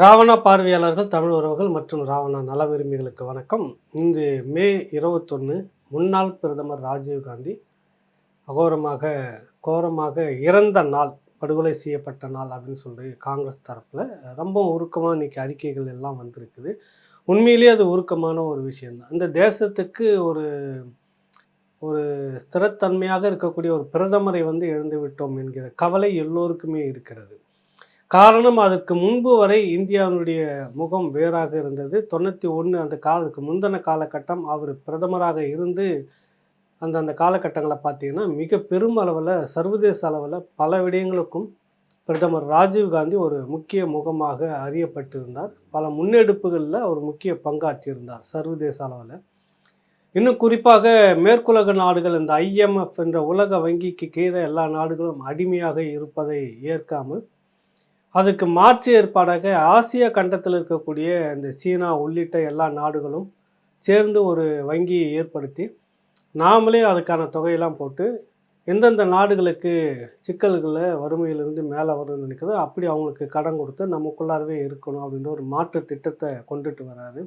ராவணா பார்வையாளர்கள் தமிழ் உறவுகள் மற்றும் ராவணா நல விரும்பிகளுக்கு வணக்கம். இன்று மே இருபத்தொன்று முன்னாள் பிரதமர் ராஜீவ்காந்தி அகோரமாக கோரமாக இறந்த நாள் படுகொலை செய்யப்பட்ட நாள் அப்படின்னு சொல்லி காங்கிரஸ் தரப்பில் ரொம்ப உருக்கமாக இன்னைக்கு அறிக்கைகள் எல்லாம் வந்திருக்குது. உண்மையிலேயே அது உருக்கமான ஒரு விஷயந்தான் இந்த தேசத்துக்கு ஒரு ஒரு ஸ்திரத்தன்மையாக இருக்கக்கூடிய ஒரு பிரதமரை வந்து இழந்து விட்டோம் என்கிற கவலை எல்லோருக்குமே இருக்கிறது. காரணம் அதற்கு முன்பு வரை இந்தியாவினுடைய முகம் வேறாக இருந்தது. தொண்ணூற்றி ஒன்று அந்த காலத்துக்கு முந்தின காலகட்டம் அவர் பிரதமராக இருந்து அந்த அந்த காலகட்டங்களை பார்த்தீங்கன்னா மிக பெரும் அளவில் சர்வதேச அளவில் பல விடயங்களுக்கும் பிரதமர் ராஜீவ்காந்தி ஒரு முக்கிய முகமாக அறியப்பட்டிருந்தார். பல முன்னெடுப்புகளில் அவர் முக்கிய பங்காற்றியிருந்தார் சர்வதேச அளவில். இன்னும் குறிப்பாக மேற்குலக நாடுகள் இந்த ஐஎம்எஃப் என்ற உலக வங்கிக்கு கீழே எல்லா நாடுகளும் அடிமையாக இருப்பதை ஏற்காமல் அதுக்கு மாற்று ஏற்பாடாக ஆசிய கண்டத்தில் இருக்கக்கூடிய இந்த சீனா உள்ளிட்ட எல்லா நாடுகளும் சேர்ந்து ஒரு வங்கியை ஏற்படுத்தி நாமளே அதுக்கான தொகையெல்லாம் போட்டு எந்தெந்த நாடுகளுக்கு சிக்கல்களை வறுமையிலிருந்து மேலே வரணும்னு நினைக்கிறதோ அப்படி அவங்களுக்கு கடன் கொடுத்து நமக்குள்ளாரவே இருக்கணும் அப்படின்ற ஒரு மாற்று திட்டத்தை கொண்டுட்டு வராரு.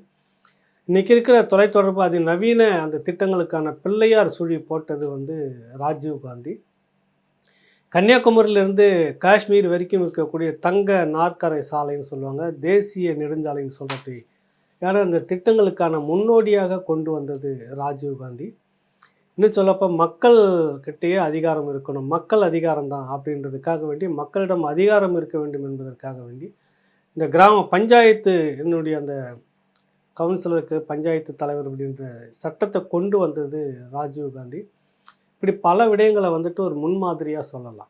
இன்றைக்கி இருக்கிற தொலைத்தொடர்பு அதி நவீன அந்த திட்டங்களுக்கான பிள்ளையார் சுழி போட்டது வந்து ராஜீவ் காந்தி. கன்னியாகுமரியிலிருந்து காஷ்மீர் வரைக்கும் இருக்கக்கூடிய தங்க நாற்கரை சாலைன்னு சொல்லுவாங்க தேசிய நெடுஞ்சாலைன்னு சொல்கிறது ஏன்னா இந்த திட்டங்களுக்கான முன்னோடியாக கொண்டு வந்தது ராஜீவ் காந்தி. இன்னும் சொல்லப்போ மக்கள் கிட்டேயே அதிகாரம் இருக்கணும். மக்கள் அதிகாரம் தான் அப்படின்றதுக்காக வேண்டி மக்களிடம் அதிகாரம் இருக்க வேண்டும் என்பதற்காக வேண்டி இந்த கிராம பஞ்சாயத்து என்னுடைய அந்த கவுன்சிலருக்கு பஞ்சாயத்து தலைவர் அப்படின்ற சட்டத்தை கொண்டு வந்தது ராஜீவ் காந்தி. இப்படி பல விடயங்களை வந்துட்டு ஒரு முன்மாதிரியாக சொல்லலாம்.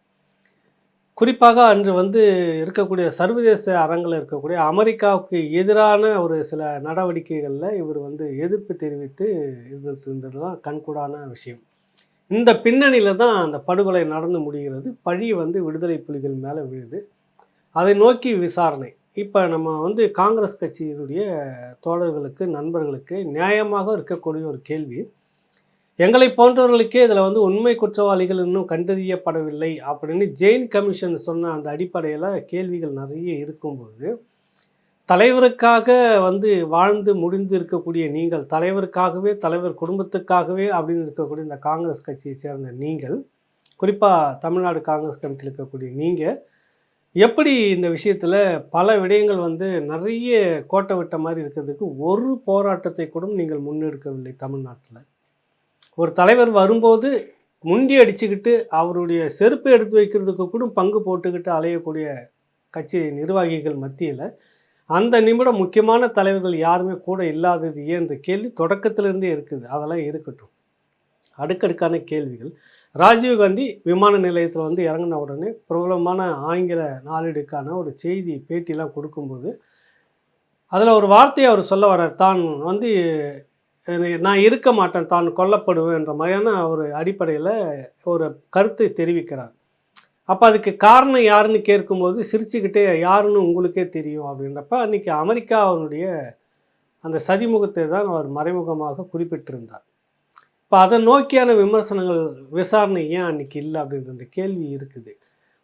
குறிப்பாக அன்று வந்து இருக்கக்கூடிய சர்வதேச அரங்கில் இருக்கக்கூடிய அமெரிக்காவுக்கு எதிரான ஒரு சில நடவடிக்கைகளில் இவர் வந்து எதிர்ப்பு தெரிவித்து இருந்ததுலாம் கண்கூடான விஷயம். இந்த பின்னணியில் தான் அந்த படுகொலை நடந்து முடிகிறது. பழி வந்து விடுதலை புலிகள் மேலே விழுது. அதை நோக்கி விசாரணை. இப்போ நம்ம வந்து காங்கிரஸ் கட்சியினுடைய தோழர்களுக்கு நண்பர்களுக்கு நியாயமாக இருக்கக்கூடிய ஒரு கேள்வி. எங்களை போன்றவர்களுக்கே இதில் வந்து உண்மை குற்றவாளிகள் இன்னும் கண்டறியப்படவில்லை அப்படின்னு ஜெயின் கமிஷன் சொன்ன அந்த அடிப்படையில் கேள்விகள் நிறைய இருக்கும்போது தலைவருக்காக வந்து வாழ்ந்து முடிந்து இருக்கக்கூடிய நீங்கள் தலைவருக்காகவே தலைவர் குடும்பத்துக்காகவே அப்படின்னு இருக்கக்கூடிய இந்த காங்கிரஸ் கட்சியை சேர்ந்த நீங்கள் குறிப்பாக தமிழ்நாடு காங்கிரஸ் கமிட்டியில் இருக்கக்கூடிய நீங்கள் எப்படி இந்த விஷயத்தில் பல விடயங்கள் வந்து நிறைய கோட்டை விட்ட மாதிரி இருக்கிறதுக்கு ஒரு போராட்டத்தை கூட நீங்கள் முன்னெடுக்கவில்லை தமிழ்நாட்டில்? ஒரு தலைவர் வரும்போது முண்டி அடிச்சுக்கிட்டு அவருடைய செருப்பை எடுத்து வைக்கிறதுக்கு கூட பங்கு போட்டுக்கிட்டு அலையக்கூடிய கட்சி நிர்வாகிகள் மத்தியில் அந்த நிமிடம் முக்கியமான தலைவர்கள் யாருமே கூட இல்லாதது ஏன்ற கேள்வி தொடக்கத்திலிருந்தே இருக்குது. அதெல்லாம் இருக்கட்டும். அடுக்கடுக்கான கேள்விகள். ராஜீவ்காந்தி விமான நிலையத்தில் வந்து இறங்கின உடனே பிரபலமான ஆங்கில நாளிடுக்கான ஒரு செய்தி பேட்டிலாம் கொடுக்கும்போது அதில் ஒரு வார்த்தையை அவர் சொல்ல வர்றார். தான் வந்து நான் இருக்க மாட்டேன் தான் கொல்லப்படுவேன் என்ற மாதிரியான ஒரு அடிப்படையில் ஒரு கருத்தை தெரிவிக்கிறார். அப்போ அதுக்கு காரணம் யாருன்னு கேட்கும்போது சிரிச்சுக்கிட்டே யாருன்னு உங்களுக்கே தெரியும் அப்படின்றப்ப அன்றைக்கி அமெரிக்கா அவனுடைய அந்த சதிமுகத்தை தான் அவர் மறைமுகமாக குறிப்பிட்டிருந்தார். இப்போ அதை நோக்கியான விமர்சனங்கள் விசாரணை ஏன் அன்றைக்கி இல்லை அப்படின்ற அந்த கேள்வி இருக்குது.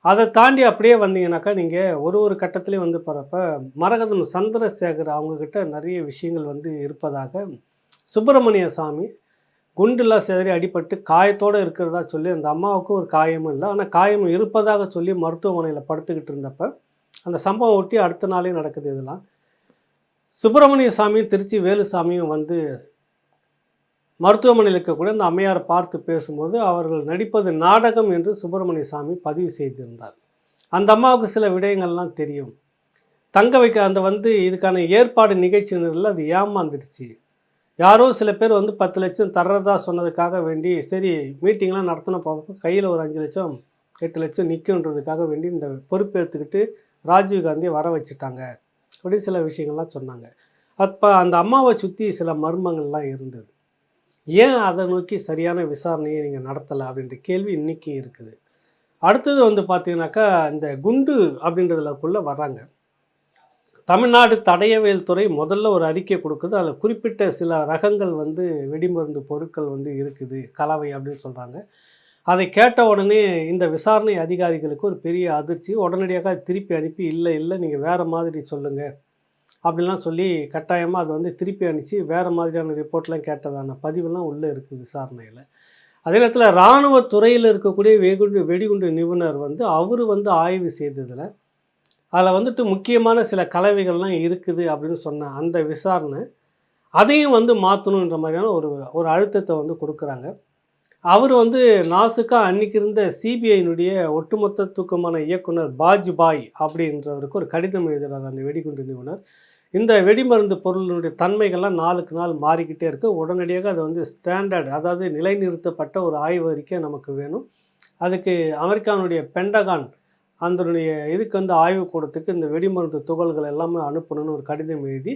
அதை தாண்டி அப்படியே வந்தீங்கன்னாக்கா நீங்கள் ஒரு ஒரு கட்டத்துலேயும் வந்து போகிறப்ப மரகதம் சந்திரசேகர் அவங்கக்கிட்ட நிறைய விஷயங்கள் வந்து இருப்பதாக சுப்பிரமணிய சாமி குண்டுலாம் சிதறி அடிபட்டு காயத்தோடு இருக்கிறதா சொல்லி அந்த அம்மாவுக்கு ஒரு காயமும் இல்லை. ஆனால் காயம் இருப்பதாக சொல்லி மருத்துவமனையில் படுத்துக்கிட்டு இருந்தப்ப அந்த சம்பவம் ஒட்டி அடுத்த நாளே நடக்குது இதெல்லாம். சுப்பிரமணிய சாமியும் திருச்சி வேலுசாமியும் வந்து மருத்துவமனையில் இருக்கக்கூடிய அந்த அம்மையாரை பார்த்து பேசும்போது அவர்கள் நடிப்பது நாடகம் என்று சுப்பிரமணிய சாமி பதிவு செய்திருந்தார். அந்த அம்மாவுக்கு சில விடயங்கள்லாம் தெரியும். தங்க வைக்க அந்த வந்து இதுக்கான ஏற்பாடு நிகழ்ச்சியினரில் அது ஏமாந்துடுச்சு. யாரோ சில பேர் வந்து பத்து லட்சம் தர்றதா சொன்னதுக்காக வேண்டி சரி மீட்டிங்லாம் நடத்தின பார்ப்போம் கையில் ஒரு அஞ்சு லட்சம் எட்டு லட்சம் நிற்குன்றதுக்காக வேண்டி இந்த பொறுப்பேற்றுக்கிட்டு ராஜீவ்காந்தியை வர வச்சுட்டாங்க அப்படின்னு சில விஷயங்கள்லாம் சொன்னாங்க. அப்போ அந்த அம்மாவை சுற்றி சில மர்மங்கள்லாம் இருந்தது. ஏன் அதை நோக்கி சரியான விசாரணையை நீங்கள் நடத்தலை அப்படின்ற கேள்வி இன்றைக்கி இருக்குது. அடுத்தது வந்து பார்த்தீங்கன்னாக்கா இந்த குண்டு அப்படின்றதுலக்குள்ளே வராங்க தமிழ்நாடு தடயவியல் துறை முதல்ல ஒரு அறிக்கை கொடுக்குது. அதில் குறிப்பிட்ட சில ரகங்கள் வந்து வெடிமருந்து பொருட்கள் வந்து இருக்குது கலவை அப்படின்னு சொல்கிறாங்க அதை கேட்ட உடனே இந்த விசாரணை அதிகாரிகளுக்கு ஒரு பெரிய அதிர்ச்சி. உடனடியாக திருப்பி அனுப்பி இல்லை இல்லை நீங்கள் வேறு மாதிரி சொல்லுங்கள் அப்படிலாம் சொல்லி கட்டாயமாக அது வந்து திருப்பி அனுப்பிச்சு வேறு மாதிரியான ரிப்போர்ட்லாம் கேட்டதான பதிவுலாம் உள்ளே இருக்குது விசாரணையில். அதே நேரத்தில் இராணுவத்துறையில் இருக்கக்கூடிய வெகுண்டு வெடிகுண்டு நிபுணர் வந்து அவர் வந்து ஆய்வு செய்ததில் அதில் வந்துட்டு முக்கியமான சில கலவைகள்லாம் இருக்குது அப்படின்னு சொன்ன அந்த விசாரணை அதையும் வந்து மாற்றணுன்ற மாதிரியான ஒரு ஒரு அழுத்தத்தை வந்து கொடுக்குறாங்க. அவர் வந்து நாசுக்கா அன்னைக்கு இருந்த சிபிஐனுடைய ஒட்டுமொத்த தூக்கமான இயக்குனர் பாஜ்பாய் அப்படின்றவருக்கு ஒரு கடிதம் எழுதுகிறார் அந்த வெடிகுண்டு நிபுணர். இந்த வெடிமருந்து பொருளினுடைய தன்மைகள்லாம் நாளுக்கு நாள் மாறிக்கிட்டே இருக்குது உடனடியாக அது வந்து ஸ்டாண்டர்ட் அதாவது நிலைநிறுத்தப்பட்ட ஒரு ஆய்வு அறிக்கை நமக்கு வேணும். அதுக்கு அமெரிக்கானுடைய பெண்டகான் அதனுடைய இதுக்கு வந்து ஆய்வுக்கூடத்துக்கு இந்த வெடிமருந்து துகள்கள் எல்லாமே அனுப்பணும்னு ஒரு கடிதம் எழுதி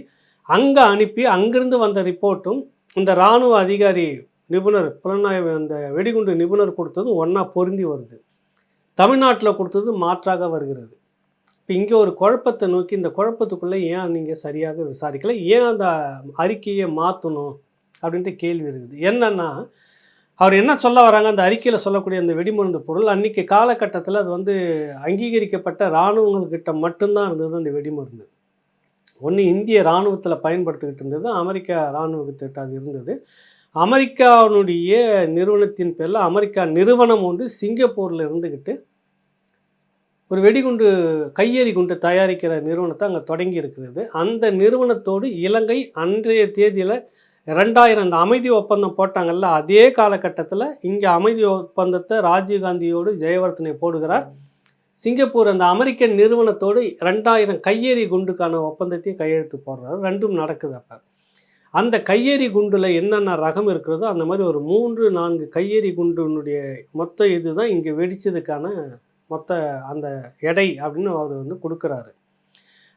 அங்கே அனுப்பி அங்கிருந்து வந்த ரிப்போர்ட்டும் இந்த இராணுவ அதிகாரி நிபுணர் புலனாய்வு அந்த வெடிகுண்டு நிபுணர் கொடுத்ததும் ஒன்றா பொருந்தி வருது. தமிழ்நாட்டில் கொடுத்தது மாற்றாக வருகிறது. இப்போ இங்கே ஒரு குழப்பத்தை நோக்கி இந்த குழப்பத்துக்குள்ளே ஏன் நீங்கள் சரியாக விசாரிக்கல? ஏன் அந்த அறிக்கையை மாற்றணும் அப்படின்ட்டு கேள்வி இருக்குது. என்னன்னா அவர் என்ன சொல்ல வராங்க? அந்த அறிக்கையில் சொல்லக்கூடிய அந்த வெடிமருந்து பொருள் அன்றைக்கி காலகட்டத்தில் அது வந்து அங்கீகரிக்கப்பட்ட இராணுவங்கள்கிட்ட மட்டும்தான் இருந்தது அந்த வெடிமருந்து. ஒன்று இந்திய இராணுவத்தில் பயன்படுத்திக்கிட்டு இருந்தது அமெரிக்கா இராணுவத்திட்ட அது இருந்தது. அமெரிக்காவினுடைய நிறுவனத்தின் பேரில் அமெரிக்கா நிறுவனம் ஒன்று சிங்கப்பூரில் இருந்துக்கிட்டு ஒரு வெடிகுண்டு கையெறி குண்டு தயாரிக்கிற நிறுவனத்தை அங்கே தொடங்கி இருக்கிறது. அந்த நிறுவனத்தோடு இலங்கை அன்றைய தேதியில் ரெண்டாயிரம் அந்த அமைதி ஒப்பந்தம் போட்டாங்கல்ல அதே காலகட்டத்தில் இங்கே அமைதி ஒப்பந்தத்தை ராஜீவ்காந்தியோடு ஜெயவர்த்தனை போடுகிறார். சிங்கப்பூர் அந்த அமெரிக்க நிறுவனத்தோடு ரெண்டாயிரம் கையெறி குண்டுக்கான ஒப்பந்தத்தையும் கையெழுத்து போடுறாரு. ரெண்டும் நடக்குது அப்போ. அந்த கையெறி குண்டில் என்னென்ன ரகம் இருக்கிறதோ அந்த மாதிரி ஒரு மூன்று நான்கு கையெறி குண்டுனுடைய மொத்த இதுதான் இங்கே வெடிச்சதுக்கான மொத்த அந்த எடை அப்படின்னு அவர் வந்து கொடுக்குறாரு.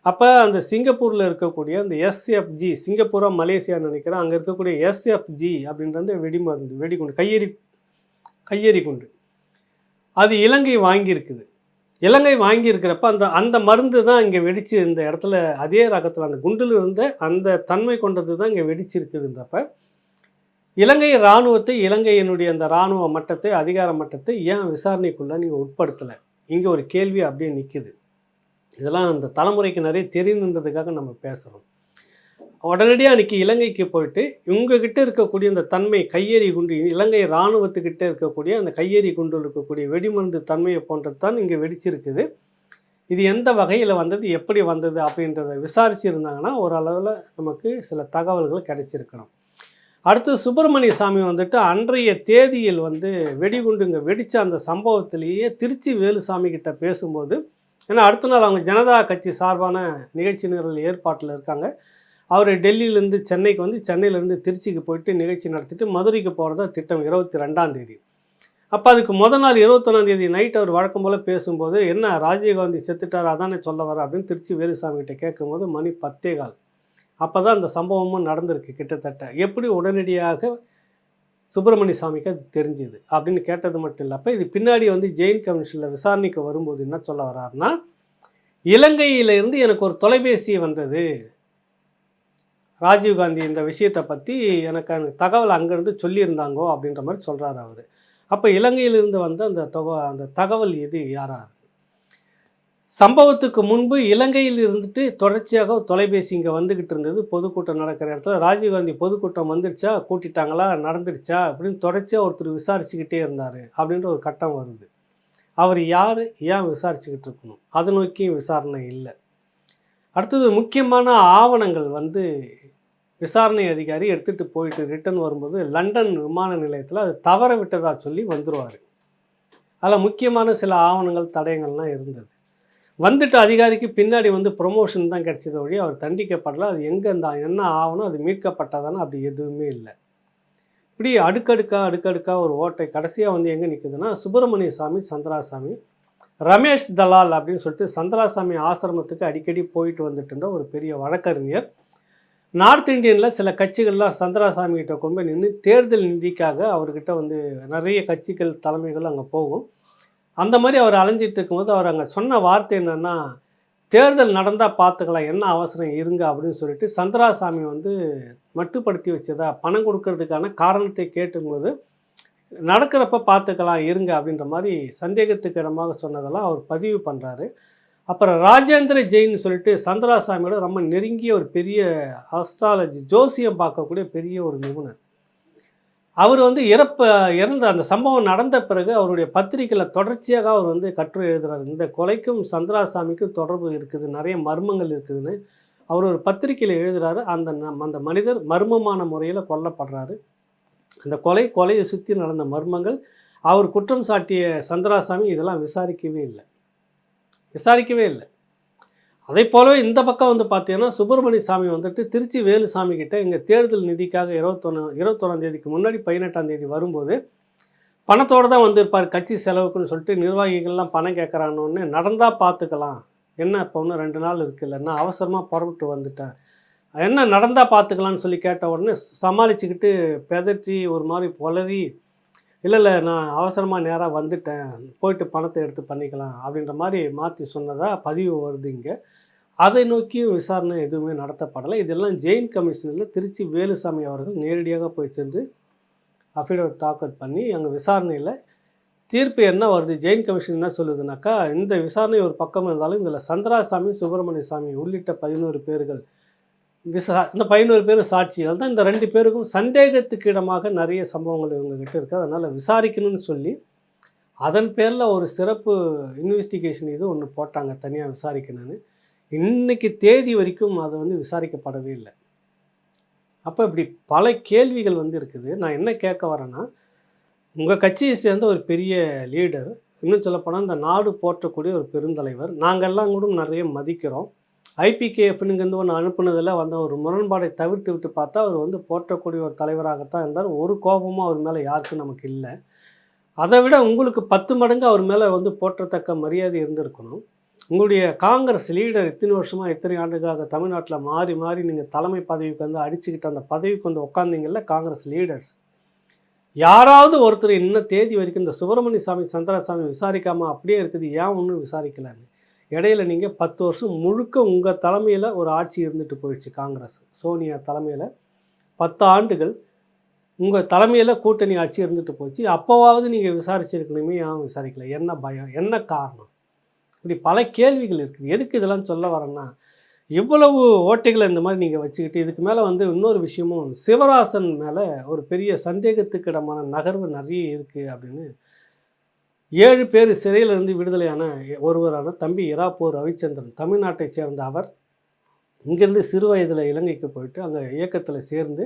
அப்போ அந்த சிங்கப்பூரில் இருக்கக்கூடிய அந்த எஸ்எஃப்ஜி சிங்கப்பூரா மலேசியான்னு நினைக்கிறேன் அங்கே இருக்கக்கூடிய எஸ்எஃப்ஜி அப்படின்றது வெடிமருந்து வெடிகுண்டு கையெறி கையெறி குண்டு. அது இலங்கை வாங்கியிருக்குது. இலங்கை வாங்கியிருக்கிறப்ப அந்த அந்த மருந்து தான் இங்கே வெடித்து இந்த இடத்துல அதே ரகத்தில் அந்த குண்டில் இருந்த அந்த தன்மை கொண்டது தான் இங்கே வெடிச்சிருக்குதுன்றப்ப இலங்கை இராணுவத்தை இலங்கையினுடைய அந்த இராணுவ மட்டத்தை அதிகார மட்டத்தை ஏன் விசாரணைக்குள்ளே நீங்கள் உட்படுத்தலை? இங்கே ஒரு கேள்வி அப்படியே நிற்குது இதெல்லாம் அந்த தலைமுறைக்கு நிறைய தெரியணுன்றதுக்காக நம்ம பேசுகிறோம் உடனடியாக அன்றைக்கி இலங்கைக்கு போயிட்டு இவங்ககிட்ட இருக்கக்கூடிய அந்த தன்மை கையெறி குண்டு இலங்கை இராணுவத்துக்கிட்ட இருக்கக்கூடிய அந்த கையெறி குண்டு இருக்கக்கூடிய வெடிமருந்து தன்மையை போன்றது தான் இங்கே வெடிச்சிருக்குது. இது எந்த வகையில் வந்தது எப்படி வந்தது அப்படின்றத விசாரிச்சுருந்தாங்கன்னா ஓரளவில் நமக்கு சில தகவல்கள் கிடைச்சிருக்கணும். அடுத்து சுப்பிரமணிய சாமி வந்துட்டு அன்றைய தேதியில் வந்து வெடிகுண்டுங்க வெடித்த அந்த சம்பவத்திலேயே திருச்சி வேலுசாமி கிட்ட பேசும்போது ஏன்னா அடுத்த நாள் அவங்க ஜனதா கட்சி சார்பான நிகழ்ச்சி நிரல் ஏற்பாட்டில் இருக்காங்க. அவர் டெல்லியிலேருந்து சென்னைக்கு வந்து சென்னையிலேருந்து திருச்சிக்கு போயிட்டு நிகழ்ச்சி நடத்திட்டு மதுரைக்கு போகிறதா திட்டம் இருபத்தி ரெண்டாம் தேதி. அப்போ அதுக்கு முத நாள் இருபத்தொன்னாம் தேதி நைட் அவர் வழக்கம் போல் பேசும்போது என்ன ராஜீவ்காந்தி செத்துட்டார் அதானே சொல்ல வர அப்படின்னு திருச்சி வேலுசாமி கிட்ட கேட்கும்போது மணி பத்தே கால். அப்போ தான் அந்த சம்பவமும் நடந்திருக்கு கிட்டத்தட்ட. எப்படி உடனடியாக சுப்பிரமணிய சாமிக்கு அது தெரிஞ்சுது அப்படின்னு கேட்டது மட்டும் இல்லை. அப்போ இது பின்னாடி வந்து ஜெயின் கமிஷனில் விசாரணைக்கு வரும்போது என்ன சொல்ல வர்றாருன்னா இலங்கையிலிருந்து எனக்கு ஒரு தொலைபேசி வந்தது. ராஜீவ்காந்தி இந்த விஷயத்தை பற்றி எனக்கு அந்த தகவல் அங்கேருந்து சொல்லியிருந்தாங்கோ அப்படின்ற மாதிரி சொல்கிறாரு அவர். அப்போ இலங்கையிலிருந்து வந்த அந்த தொக அந்த தகவல் இது யாரா இருக்கு சம்பவத்துக்கு முன்பு இலங்கையில் இருந்துட்டு தொடர்ச்சியாக தொலைபேசி இங்கே வந்துக்கிட்டு இருந்தது. பொதுக்கூட்டம் நடக்கிற இடத்துல ராஜீவ்காந்தி பொதுக்கூட்டம் வந்துடுச்சா கூட்டிட்டாங்களா? நடந்துடுச்சா அப்படின்னு தொடர்ச்சியாக ஒருத்தர் விசாரிச்சுக்கிட்டே இருந்தார் அப்படின்ற ஒரு கட்டம் வருது. அவர் யார்? ஏன் விசாரிச்சுக்கிட்டு இருக்கணும்? அது நோக்கியும் விசாரணை இல்லை. அடுத்தது முக்கியமான ஆவணங்கள் வந்து விசாரணை அதிகாரி எடுத்துகிட்டு போயிட்டு ரிட்டர்ன் வரும்போது லண்டன் விமான நிலையத்தில் அது தவற விட்டதாக சொல்லி வந்துடுவார் அதில் முக்கியமான சில ஆவணங்கள் தடயங்கள்லாம் இருந்தது. வந்துட்டு அதிகாரிக்கு பின்னாடி வந்து ப்ரொமோஷன் தான் கிடைச்சத வழி அவர் தண்டிக்கப்படல. அது எங்கே இருந்தால் என்ன ஆகணும் அது மீட்கப்பட்டதானே அப்படி எதுவுமே இல்லை. இப்படி அடுக்கடுக்கா அடுக்கடுக்காக ஒரு ஓட்டை கடைசியாக வந்து எங்கே நிற்குதுன்னா சுப்பிரமணிய சாமி சந்திராசாமி ரமேஷ் தலால் அப்படின்னு சொல்லிட்டு சந்திராசாமி ஆசிரமத்துக்கு அடிக்கடி போயிட்டு வந்துட்டு இருந்த ஒரு பெரிய வழக்கறிஞர். நார்த் இந்தியனில் சில கட்சிகள்லாம் சந்திராசாமி கிட்ட கொண்டு போய் நின்று தேர்தல் நிதிக்காக அவர்கிட்ட வந்து நிறைய கட்சிகள் தலைமைகள் அங்கே போகும். அந்த மாதிரி அவர் அலைஞ்சிட்டு இருக்கும்போது அவர் அங்கே சொன்ன வார்த்தை என்னென்னா தேர்தல் நடந்தால் பார்த்துக்கலாம் என்ன அவசரம் இருங்க அப்படின்னு சொல்லிட்டு சந்திராசாமி வந்து மட்டுப்படுத்தி வச்சதா பணம் கொடுக்கறதுக்கான காரணத்தை கேட்டும்போது நடக்கிறப்ப பார்த்துக்கலாம் இருங்க அப்படின்ற மாதிரி சந்தேகத்துக்கு இடமாக சொன்னதெல்லாம் அவர் பதிவு பண்ணுறாரு அப்புறம் ராஜேந்திர ஜெயின் சொல்லிட்டு சந்திராசாமியோட ரொம்ப நெருங்கிய ஒரு பெரிய அஸ்ட்ராலஜி ஜோசியம் பார்க்கக்கூடிய பெரிய ஒரு நிபுணர். அவர் வந்து இறப்ப இறந்த அந்த சம்பவம் நடந்த பிறகு அவருடைய பத்திரிக்கையில் தொடர்ச்சியாக அவர் வந்து கட்டுரை எழுதுகிறார் இந்த கொலைக்கும் சந்திராசாமிக்கும் தொடர்பு இருக்குது நிறைய மர்மங்கள் இருக்குதுன்னு அவர் ஒரு பத்திரிக்கையில் எழுதுகிறாரு அந்த நம் அந்த மனிதர் மர்மமான முறையில் கொல்லப்படுறாரு. அந்த கொலை கொலையை சுற்றி நடந்த மர்மங்கள் அவர் குற்றம் சாட்டிய சந்திராசாமி இதெல்லாம் விசாரிக்கவே இல்லை. விசாரிக்கவே இல்லை. அதே போலவே இந்த பக்கம் வந்து பார்த்தீங்கன்னா சுப்பிரமணிய சாமி வந்துட்டு திருச்சி வேலுசாமி கிட்ட இங்கே தேர்தல் நிதிக்காக இருபத்தொன்னு இருபத்தொன்னாம் தேதிக்கு முன்னாடி பதினெட்டாம் தேதி வரும்போது பணத்தோடு தான் வந்திருப்பார் கட்சி செலவுக்குன்னு சொல்லிட்டு நிர்வாகிகள்லாம் பணம் கேட்குறானோன்னு நடந்தால் பார்த்துக்கலாம் என்ன இப்போ ஒன்று ரெண்டு நாள் இருக்குல்ல நான் அவசரமாக புறப்பட்டு வந்துட்டேன். என்ன நடந்தால் பார்த்துக்கலான்னு சொல்லி கேட்ட உடனே சமாளிச்சுக்கிட்டு பெதற்றி ஒரு மாதிரி புலறி இல்லை இல்லை நான் அவசரமாக நேராக வந்துட்டேன் போயிட்டு பணத்தை எடுத்து பண்ணிக்கலாம் அப்படின்ற மாதிரி மாற்றி சொன்னதாக பதிவு வருது இங்கே. அதை நோக்கியும் விசாரணை எதுவுமே நடத்தப்படலை. இதெல்லாம் ஜெயின் கமிஷனில் திருச்சி வேலுசாமி அவர்கள் நேரடியாக போய் சென்று அஃபிடவிட் தாக்கல் பண்ணி அங்கே விசாரணையில் தீர்ப்பு என்ன வருது ஜெயின் கமிஷன் என்ன சொல்லுதுனாக்கா இந்த விசாரணை ஒரு பக்கம் இருந்தாலும் இதில் சந்திராசாமி சுப்பிரமணிய சாமி உள்ளிட்ட பதினோரு பேர்கள் விசா இந்த பதினோரு பேர் சாட்சிகள் தான் இந்த ரெண்டு பேருக்கும் சந்தேகத்துக்கு இடமாக நிறைய சம்பவங்கள் இவங்ககிட்ட இருக்குது. அதனால் விசாரிக்கணும்னு சொல்லி அதன் பேரில் ஒரு சிறப்பு இன்வெஸ்டிகேஷன் இது ஒன்று போட்டாங்க தனியாக விசாரிக்கணும்னு. இன்னைக்கு தேதி வரைக்கும் அது வந்து விசாரிக்கப்படவே இல்லை. அப்போ இப்படி பல கேள்விகள் வந்து இருக்குது. நான் என்ன கேட்க வரேன்னா உங்கள் கட்சியை சேர்ந்த ஒரு பெரிய லீடர் இன்னும் சொல்லப்போனால் இந்த நாடு போற்றக்கூடிய ஒரு பெருந்தலைவர் நாங்கள்லாம் கூட நிறைய மதிக்கிறோம். ஐபிகேஎஃப்னுங்கிறது ஒன்று அனுப்புனதில் வந்த ஒரு முரண்பாடை தவிர்த்து விட்டு பார்த்தா அவர் வந்து போற்றக்கூடிய ஒரு தலைவராகத்தான் இருந்தார். ஒரு கோபமும் அவர் மேலே யாருக்கும் நமக்கு இல்லை. அதை விட உங்களுக்கு பத்து மடங்கு அவர் மேலே வந்து போற்றத்தக்க மரியாதை இருந்திருக்கணும். உங்களுடைய காங்கிரஸ் லீடர் இத்தனை வருஷமாக இத்தனை ஆண்டுகளாக தமிழ்நாட்டில் மாறி மாறி நீங்கள் தலைமை பதவிக்கு வந்து அடிச்சுக்கிட்டு அந்த பதவிக்கு வந்து உட்காந்தீங்கல்ல காங்கிரஸ் லீடர்ஸ். யாராவது ஒருத்தர் இன்னும் தேதி வரைக்கும் இந்த சுப்பிரமணிய சாமி சந்திரசாமி விசாரிக்காமல் அப்படியே இருக்குது ஏன் ஒன்றும் விசாரிக்கலான்னு? இடையில நீங்கள் பத்து வருஷம் முழுக்க உங்கள் தலைமையில் ஒரு ஆட்சி இருந்துட்டு போயிடுச்சு காங்கிரஸ் சோனியா தலைமையில். பத்து ஆண்டுகள் உங்கள் தலைமையில் கூட்டணி ஆட்சி இருந்துட்டு போச்சு. அப்போவாவது நீங்கள் விசாரிச்சிருக்கணுமே ஏன் விசாரிக்கல? என்ன பயம்? என்ன காரணம்? இப்படி பல கேள்விகள் இருக்குது. எதுக்கு இதெல்லாம் சொல்ல வரேன்னா இவ்வளவு ஓட்டைகளை இந்த மாதிரி நீங்கள் வச்சுக்கிட்டு இதுக்கு மேலே வந்து இன்னொரு விஷயமும் சிவராசன் மேலே ஒரு பெரிய சந்தேகத்துக்கிடமான நகர்வு நிறைய இருக்குது அப்படின்னு ஏழு பேர் சிறையிலிருந்து விடுதலையான ஒருவரான தம்பி இராப்பூர் ரவிச்சந்திரன் தமிழ்நாட்டை சேர்ந்த அவர் இங்கேருந்து சிறு வயதில் இலங்கைக்கு போயிட்டு அங்கே இயக்கத்தில் சேர்ந்து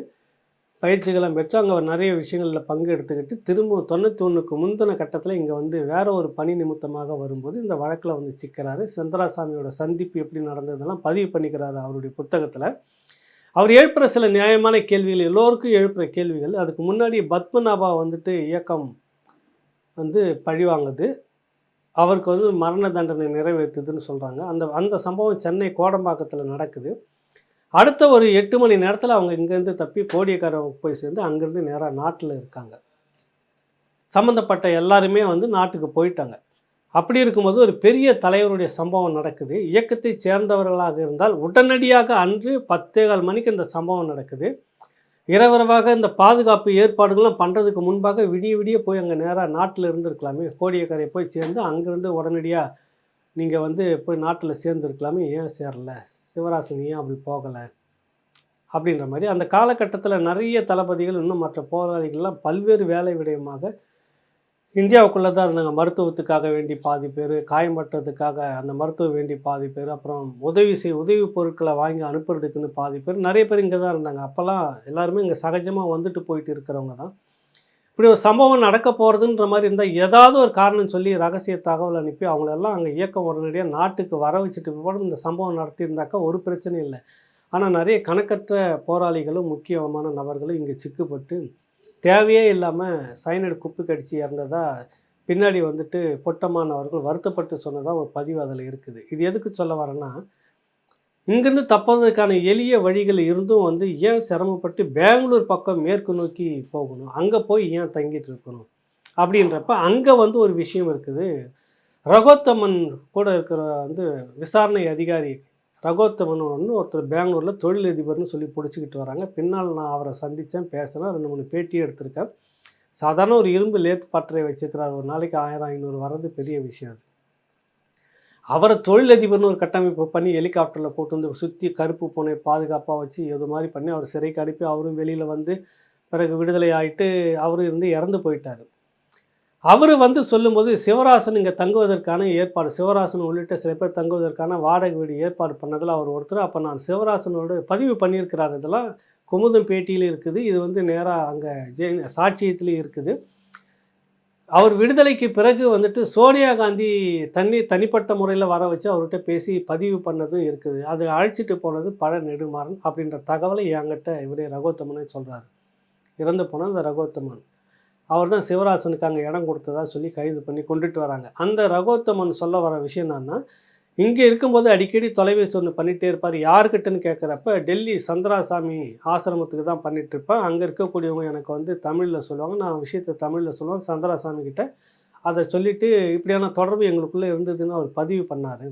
பயிற்சிகளும் பெற்று அங்கே நிறைய விஷயங்களில் பங்கு எடுத்துக்கிட்டு திரும்ப தொண்ணூற்றி ஒன்றுக்கு முந்தின கட்டத்தில் இங்கே வந்து வேற ஒரு பணி நிமித்தமாக வரும்போது இந்த வழக்கில் வந்து சிக்கிறாரு. சந்திராசாமியோட சந்திப்பு எப்படி நடந்ததெல்லாம் பதிவு பண்ணிக்கிறாரு அவருடைய புத்தகத்தில். அவர் எழுப்புகிற சில நியாயமான கேள்விகள் எல்லோருக்கும் எழுப்புகிற கேள்விகள் அதுக்கு முன்னாடி பத்மநாபா வந்துட்டு இயக்கம் வந்து பழிவாங்குது. அவருக்கு வந்து மரண தண்டனை நிறைவேற்றுதுன்னு சொல்கிறாங்க அந்த அந்த சம்பவம் சென்னை கோடம்பாக்கத்தில் நடக்குது. அடுத்த ஒரு எட்டு மணி நேரத்தில் அவங்க இங்கேருந்து தப்பி கோடியக்காரவங்க போய் சேர்ந்து அங்கேருந்து நேராக நாட்டில் இருக்காங்க. சம்மந்தப்பட்ட எல்லாருமே வந்து நாட்டுக்கு போயிட்டாங்க. அப்படி இருக்கும்போது ஒரு பெரிய தலைவருடைய சம்பவம் நடக்குது. இயக்கத்தை சேர்ந்தவர்களாக இருந்தால் உடனடியாக அன்று பத்தேகால் மணிக்கு இந்த சம்பவம் நடக்குது. இரவரவாக இந்த பாதுகாப்பு ஏற்பாடுகள்லாம் பண்ணுறதுக்கு முன்பாக விடிய விடிய போய் அங்கே நேராக நாட்டில் இருந்துருக்கலாமே. கோடியக்கரை போய் சேர்ந்து அங்கேருந்து உடனடியாக நீங்கள் வந்து போய் நாட்டில் சேர்ந்துருக்கலாமே ஏன் சேரல? சிவராசன் ஏன் அப்படி போகலை? அப்படின்ற மாதிரி அந்த காலகட்டத்தில் நிறைய தளபதிகள் இன்னும் மற்ற போராளிகள்லாம் பல்வேறு வேலை விடயமாக இந்தியாவுக்குள்ளே தான் இருந்தாங்க. மருத்துவத்துக்காக வேண்டி பாதி பேர் காயம்பட்டதுக்காக அந்த மருத்துவம் வேண்டி பாதி பேர் அப்புறம் உதவி செய் உதவி பொருட்களை வாங்கி அனுப்புறதுக்குன்னு பாதி பேர் நிறைய பேர் இங்கே தான் இருந்தாங்க. அப்போல்லாம் எல்லாருமே இங்கே சகஜமாக வந்துட்டு போயிட்டு இருக்கிறவங்க தான். இப்படி ஒரு சம்பவம் நடக்க போகிறதுன்ற மாதிரி இருந்தால் ஏதாவது ஒரு காரணம் சொல்லி ரகசிய தகவல் அனுப்பி அவங்களெல்லாம் அங்கே இயக்கம் உடனடியாக நாட்டுக்கு வர வச்சுட்டு கூட இந்த சம்பவம் நடத்தியிருந்தாக்கா ஒரு பிரச்சனையும் இல்லை. ஆனால் நிறைய கணக்கற்ற போராளிகளும் முக்கியமான நபர்களும் இங்கே சிக்குப்பட்டு தேவையே இல்லாமல் சைனடு குப்பி கடிச்சு இறந்ததாக பின்னாடி வந்துட்டு பொட்டமானவர்கள் வருத்தப்பட்டு சொன்னதாக ஒரு பதிவு அதில் இருக்குது. இது எதுக்கு சொல்ல வரேன்னா இங்கேருந்து தப்புறதுக்கான எளிய வழிகள் இருந்தும் வந்து ஏன் சிரமப்பட்டு பெங்களூர் பக்கம் மேற்கு நோக்கி போகணும்? அங்கே போய் ஏன் தங்கிட்டு இருக்கணும்? அப்படின்றப்ப அங்கே வந்து ஒரு விஷயம் இருக்குது. ரகோத்தமன் கூட இருக்கிற வந்து விசாரணை அதிகாரி ரகோத்தமன் ஒன்று ஒருத்தர் பெங்களூரில் தொழிலதிபர்னு சொல்லி பிடிச்சிக்கிட்டு வராங்க. பின்னால் நான் அவரை சந்தித்தேன் பேசினேன் ரெண்டு மூணு பேட்டி எடுத்திருக்கேன். சாதாரண ஒரு இரும்பு லேத் பற்றையை வச்சுக்கிறார் ஒரு நாளைக்கு ஆயிரம் ஐநூறு வர்றது பெரிய விஷயம் அது. அவரை தொழிலதிபர்னு ஒரு கட்டமைப்பு பண்ணி ஹெலிகாப்டரில் போட்டு வந்து சுற்றி கருப்பு பூனை பாதுகாப்பாக வச்சு எது மாதிரி பண்ணி அவர் சிறைக்கு அனுப்பி அவரும் வெளியில் வந்து பிறகு விடுதலை ஆகிட்டு அவரும் இருந்து இறந்து போயிட்டார். அவர் வந்து சொல்லும்போது சிவராசன் இங்கே தங்குவதற்கான ஏற்பாடு சிவராசன் உள்ளிட்ட சில பேர் தங்குவதற்கான வாடகை வீடு ஏற்பாடு பண்ணதில் அவர் ஒருத்தர். அப்போ நான் சிவராசனோட பதிவு பண்ணியிருக்கிறார். இதெல்லாம் குமுதம் பேட்டியில் இருக்குது. இது வந்து நேராக அங்கே ஜெயின் சாட்சியத்துலேயும் இருக்குது. அவர் விடுதலைக்கு பிறகு வந்துட்டு சோனியா காந்தி தனி தனிப்பட்ட முறையில் வர வச்சு அவர்கிட்ட பேசி பதிவு பண்ணதும் இருக்குது. அது அழைச்சிட்டு போனது பழ நெடுமாறன் அப்படின்ற தகவலை என்கிட்ட இவரே ரகோத்தமனே சொல்கிறார் இறந்து போன அந்த ரகோத்தமன். அவர் தான் சிவராசனுக்கு அங்கே இடம் கொடுத்ததா சொல்லி கைது பண்ணி கொண்டுட்டு வராங்க. அந்த ரகோத்தமன் சொல்ல வர விஷயம் என்னன்னா இங்கே இருக்கும்போது அடிக்கடி தொலைபேசி ஒன்று பண்ணிகிட்டே இருப்பார். யாருக்கிட்டன்னு கேட்குறப்ப டெல்லி சந்திராசாமி ஆசிரமத்துக்கு தான் பண்ணிகிட்ருப்பேன் அங்கே இருக்கக்கூடியவங்க எனக்கு வந்து தமிழில் சொல்லுவாங்க. நான் விஷயத்தை தமிழில் சொல்லுவேன். சந்திராசாமி கிட்டே அதை சொல்லிவிட்டு இப்படியான தொடர்பு எங்களுக்குள்ளே இருந்ததுன்னு அவர் பதிவு பண்ணார்.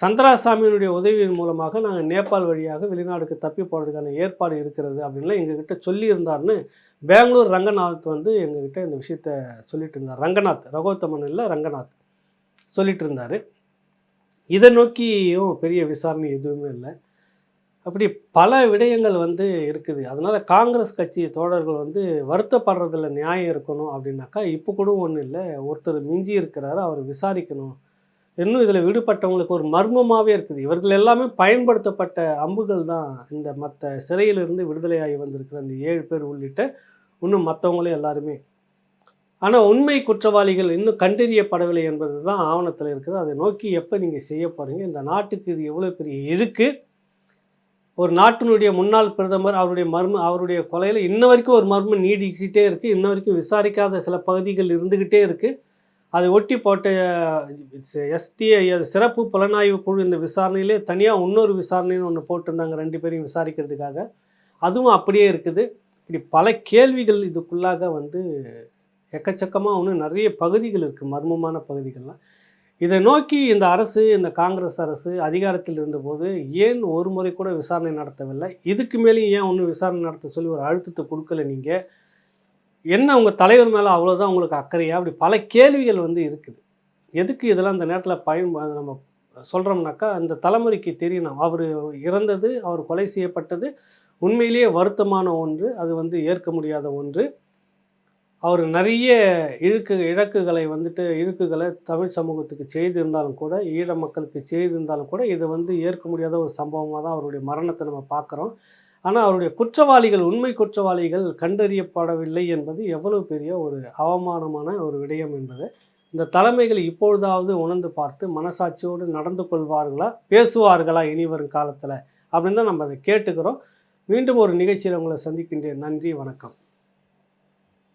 சந்திராசாமியினுடைய உதவியின் மூலமாக நாங்கள் நேபாள் வழியாக வெளிநாடுக்கு தப்பி போகிறதுக்கான ஏற்பாடு இருக்கிறது அப்படின்லாம் எங்ககிட்ட சொல்லியிருந்தார்னு பெங்களூர் ரங்கநாத் வந்து எங்ககிட்ட இந்த விஷயத்த சொல்லிட்டு இருந்தார். ரங்கநாத் ரகோத்தமன் இல்லை ரங்கநாத் சொல்லிட்டு இருந்தார். இதை நோக்கியும் பெரிய விசாரணை எதுவுமே இல்லை. அப்படி பல விடயங்கள் வந்து இருக்குது. அதனால் காங்கிரஸ் கட்சி தோழர்கள் வந்து வருத்தப்படுறதில் நியாயம் இருக்கணும் அப்படின்னாக்கா இப்போ கூட ஒன்றும் இல்லை. ஒருத்தர் மிஞ்சி இருக்கிறாரு அவர் விசாரிக்கணும். இன்னும் இதில் விடுபட்டவங்களுக்கு ஒரு மர்மமாகவே இருக்குது. இவர்கள் எல்லாமே பயன்படுத்தப்பட்ட அம்புகள் தான் இந்த மற்ற சிறையிலிருந்து விடுதலையாகி வந்திருக்கிற அந்த ஏழு பேர் உள்ளிட்ட இன்னும் மற்றவங்களும் எல்லாருமே ஆனால் உண்மை குற்றவாளிகள் இன்னும் கண்டறியப்படவில்லை என்பது தான் ஆவணத்தில் இருக்குது. அதை நோக்கி எப்போ நீங்கள் செய்ய போகிறீங்க இந்த நாட்டுக்கு இது எவ்வளோ பெரிய இழுக்கு? ஒரு நாட்டினுடைய முன்னாள் பிரதமர் அவருடைய மர்ம அவருடைய கொலையில் இன்ன வரைக்கும் ஒரு மர்மம் நீடிச்சுட்டே இருக்குது இன்ன வரைக்கும் விசாரிக்காத சில பகுதிகள் இருந்துக்கிட்டே இருக்குது அதை ஒட்டி போட்ட எஸ்டிஐ அது சிறப்பு புலனாய்வு குழு இந்த விசாரணையிலே தனியாக இன்னொரு விசாரணைன்னு ஒன்று போட்டிருந்தாங்க ரெண்டு பேரையும் விசாரிக்கிறதுக்காக. அதுவும் அப்படியே இருக்குது. இப்படி பல கேள்விகள் இதுக்குள்ளாக வந்து எக்கச்சக்கமாக ஒன்று நிறைய பகுதிகள் இருக்குது மர்மமான பகுதிகள்லாம். இதை நோக்கி இந்த அரசு இந்த காங்கிரஸ் அரசு அதிகாரத்தில் இருந்தபோது ஏன் ஒரு முறை கூட விசாரணை நடத்தவில்லை? இதுக்கு மேலேயும் ஏன் ஒன்றும் விசாரணை நடத்த சொல்லி ஒரு அழுத்தத்தை கொடுக்கல நீங்கள் என்ன உங்கள் தலைவர் மேலே அவ்வளோதான் உங்களுக்கு அக்கறையா? அப்படி பல கேள்விகள் வந்து இருக்குது. எதுக்கு இதெல்லாம் இந்த நேரத்தில் பயன் நம்ம சொல்கிறோம்னாக்கா அந்த தலைமுறைக்கு தெரியணும். அவர் இறந்தது அவர் கொலை செய்யப்பட்டது உண்மையிலேயே வருத்தமான ஒன்று அது வந்து ஏற்க முடியாத ஒன்று. அவர் நிறைய இழுக்கு இழக்குகளை வந்துட்டு இழுக்குகளை தமிழ் சமூகத்துக்கு செய்திருந்தாலும் கூட ஈழ மக்களுக்கு செய்திருந்தாலும் கூட இது வந்து ஏற்க முடியாத ஒரு சம்பவமாக தான் அவருடைய மரணத்தை நம்ம பார்க்குறோம். ஆனால் அவருடைய குற்றவாளிகள் உண்மை குற்றவாளிகள் கண்டறியப்படவில்லை என்பது எவ்வளவு பெரிய ஒரு அவமானமான ஒரு விடயம் என்பது இந்த தலைமைகள் இப்பொழுதாவது உணர்ந்து பார்த்து மனசாட்சியோடு நடந்து கொள்வார்களா பேசுவார்களா இனி வரும் காலத்தில்? அப்படின்னு தான் நம்ம அதை கேட்டுக்கிறோம். மீண்டும் ஒரு நிகழ்ச்சியில் உங்களை சந்திக்கின்றேன். நன்றி வணக்கம்.